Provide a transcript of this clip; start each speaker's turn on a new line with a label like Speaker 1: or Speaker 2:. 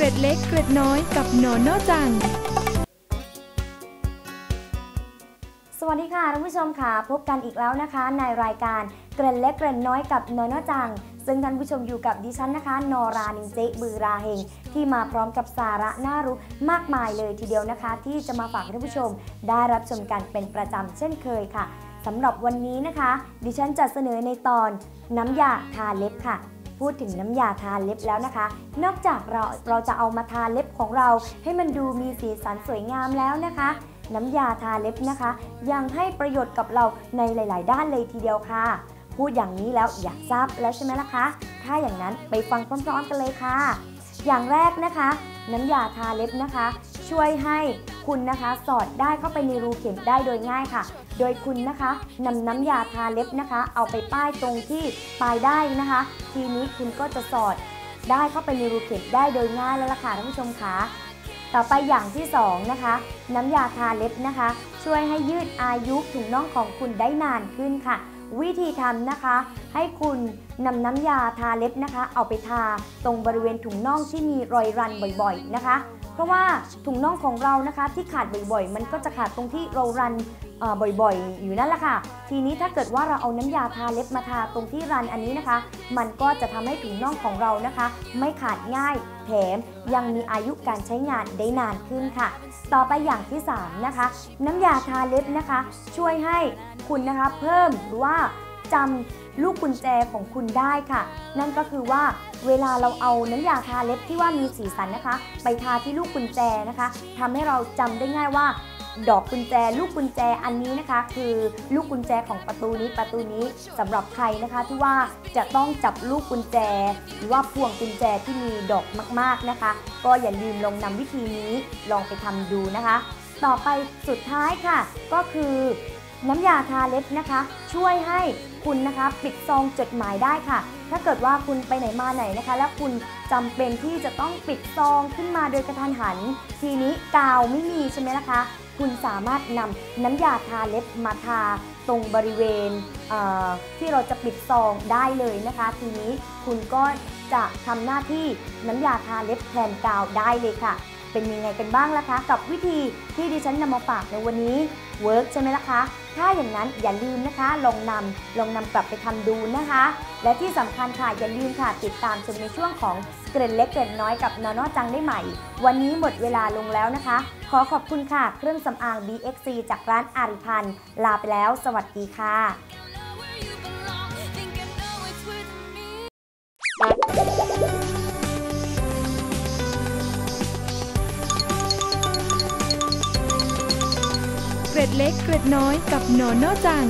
Speaker 1: กร็ดเล็กเกร็ดน้อยกับหนอนนอจัง
Speaker 2: สวัสดีค่ะท่านผู้ชมค่ะ พบกันอีกแล้วนะคะ ในรายการเกร็นเล็กเกร็นน้อยกับนอยนอจัง ซึ่งท่านผู้ชมอยู่กับดิฉันนะคะนอรานินเจบือราเฮงที่มาพร้อมกับสาระน่ารู้มากมายเลยทีเดียวนะคะ ที่จะมาฝากท่านผู้ชม ได้รับชมกันเป็นประจำเช่นเคยค่ะสำหรับวันนี้นะคะ ดิฉันจะเสนอในตอนน้ำยาทาเล็บค่ะ พูดถึงน้ำยาทาเล็บแล้วนะคะ นอกจากเราเราจะเอามาทาเล็บของเราให้มันดูมีสีสันสวยงามแล้วนะคะ น้ำยาทาเล็บนะคะ ยังให้ประโยชน์กับเราในหลาย ๆ ด้านเลยทีเดียวค่ะ พูดอย่างนี้แล้วอยากทราบแล้วใช่ไหมล่ะคะ ถ้าอย่างนั้นไปฟังพร้อม ๆ กันเลยค่ะ อย่างแรกนะคะ น้ำยาทาเล็บนะคะ ช่วยให้คุณนะคะสอดได้เข้าไปในรูเข็มได้โดยง่ายค่ะ โดยคุณนะคะนำน้ำยาทาเล็บนะคะ เอาไปป้ายตรงที่ปลายได้นะคะ ทีนี้คุณก็จะสอดได้เข้าไปในรูเข็มได้โดยง่ายแล้วล่ะค่ะท่านผู้ชมคะต่อไปอย่างที่สองนะคะ น้ำยาทาเล็บนะคะ ช่วยให้ยืดอายุถุงน่องของคุณได้นานขึ้นค่ะ วิธีทำนะคะ ให้คุณนำน้ำยาทาเล็บนะคะ เอาไปทาตรงบริเวณถุงน่องที่มีรอยรันบ่อยๆนะคะ เพราะว่าถุงน่องของเรานะคะที่ขาดบ่อยๆ มันก็จะขาดตรงที่เรารันบ่อยๆ อยู่นั่นแหละค่ะ ทีนี้ถ้าเกิดว่าเราเอาน้ำยาทาเล็บมาทาตรงที่รันอันนี้นะคะ มันก็จะทำให้ถุงน่องของเรานะคะ ไม่ขาดง่าย แถมยังมีอายุการใช้งานได้นานขึ้นค่ะ ต่อไปอย่างที่สามนะคะ น้ำยาทาเล็บนะคะ ช่วยให้คุณนะคะเพิ่มหรือว่า จำลูกกุญแจของคุณได้ค่ะ นั่นก็คือว่าเวลาเราเอาน้ำยาทาเล็บที่ว่ามีสีสันนะคะ ไปทาที่ลูกกุญแจนะคะทำให้เราจำได้ง่ายว่า ดอกกุญแจ ลูกกุญแจอันนี้นะคะ คือลูกกุญแจของประตูนี้ประตูนี้สำหรับใครนะคะที่ว่าจะต้องจับลูกกุญแจ หรือว่าพวงกุญแจที่มีดอกมากๆนะคะ ก็อย่าลืมลองนำวิธีนี้ลองไปทำดูนะคะ ต่อไปสุดท้ายค่ะ ก็คือ น้ำยาทาเล็บนะคะ ช่วยให้คุณนะคะปิดซองจดหมายได้ค่ะ ถ้าเกิดว่าคุณไปไหนมาไหนนะคะ แล้วคุณจำเป็นที่จะต้องปิดซองขึ้นมาโดยกระทันหัน ทีนี้กาวไม่มีใช่ไหมล่ะคะ คุณสามารถนำน้ำยาทาเล็บมาทาตรงบริเวณเที่เราจะปิดซองได้เลยนะคะ ทีนี้คุณก็จะทำหน้าที่น้ำยาทาเล็บแทนกาวได้เลยค่ะ เป็นยังไงกันบ้างล่ะคะ กับวิธีที่ดิฉันนำมาฝากในวันนี้เวิร์กใช่ไหมล่ะคะ ถ้าอย่างนั้นอย่าลืมนะคะ ลองนำลองนำกลับไปทำดูนะคะ และที่สำคัญค่ะอย่าลืมค่ะติดตามชมในช่วงของเกร็นเล็กเกร็นน้อยกับนอนอจังได้ใหม่ วันนี้หมดเวลาลงแล้วนะคะ ขอขอบคุณค่ะเครื่องสำอาง BXC จากร้านอาริพันธ์ลาไปแล้ว สวัสดีค่ะ
Speaker 1: เกร็ดเล็กเกร็ดน้อยกับหนอนนอจัง